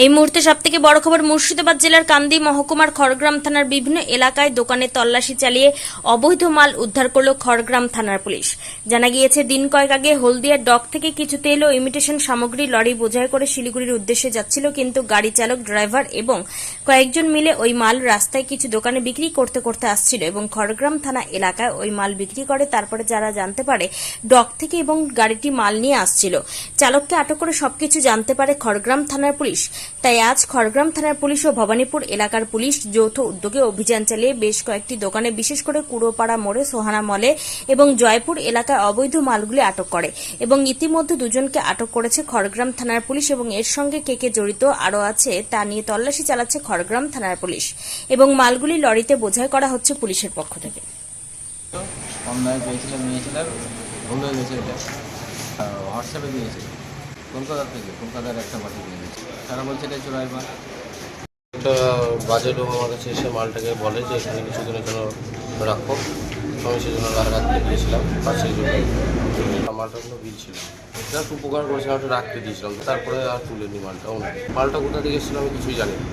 এই মুহূর্তে সবথেকে বড় খবর মুর্শিদাবাদ জেলার কান্দি মহকুমার খড়গ্রাম থানার বিভিন্ন এলাকায় দোকানে তল্লাশি চালিয়ে অবৈধ মাল উদ্ধার করল খড়গ্রাম থানার পুলিশ। জানা গিয়েছে, দিন কয়েক আগে হলদিয়ার ডক থেকে কিছু তেল ও ইমিটেশন সামগ্রী লরি বোঝাই করে শিলিগুড়ির উদ্দেশ্যে যাচ্ছিল, কিন্তু গাড়ি চালক, ড্রাইভার এবং কয়েকজন মিলে ওই মাল রাস্তায় কিছু দোকানে বিক্রি করতে করতে আসছিল এবং খড়গ্রাম থানা এলাকায় ওই মাল বিক্রি করে। তারপরে যারা জানতে পারে, ডক থেকে এবং গাড়িটি মাল নিয়ে আসছিল। চালককে আটক করে সবকিছু জানতে পারে খড়গ্রাম থানার পুলিশ। তাই আজ খড়গ্রাম থানার পুলিশ ও ভবানীপুর এলাকার পুলিশ যৌথ উদ্যোগে অভিযান চালিয়ে বেশ কয়েকটি দোকানে বিশেষ করে কুড়োপাড়া মোড়ে, সোহানা মলে এবং জয়পুর এলাকায় অবৈধ মালগুলি আটক করে এবং ইতিমধ্যে দুজনকে আটক করেছে খড়গ্রাম থানার পুলিশ এবং এর সঙ্গে কে কে জড়িত আরও আছে তা নিয়ে তল্লাশি চালাচ্ছে খড়গ্রাম থানার পুলিশ এবং মালগুলি লরিতে বোঝাই করা হচ্ছে পুলিশের পক্ষ থেকে। নিয়েছিলাম ভুল হয়ে গেছে এটা। হোয়াটসঅ্যাপে কলকাতা থেকে, কলকাতার একটা পাঠিয়ে দিয়েছে তারা বলছে এটা চোরাই মাল। একটা বাজে লোক আমার কাছে এসে মালটাকে বলে যে, এখানে কিছুদিনের জন্য রাখো। আমি সেজন্য রাখতে দিয়েছিলাম জন্য মালটা কোনো বিল ছিল জাস্ট উপকার করেছিলাম রাখতে দিয়েছিলাম। তারপরে আর তুলে নি মালটা মালটা কোথা থেকে এসেছিলাম আমি কিছুই জানি না।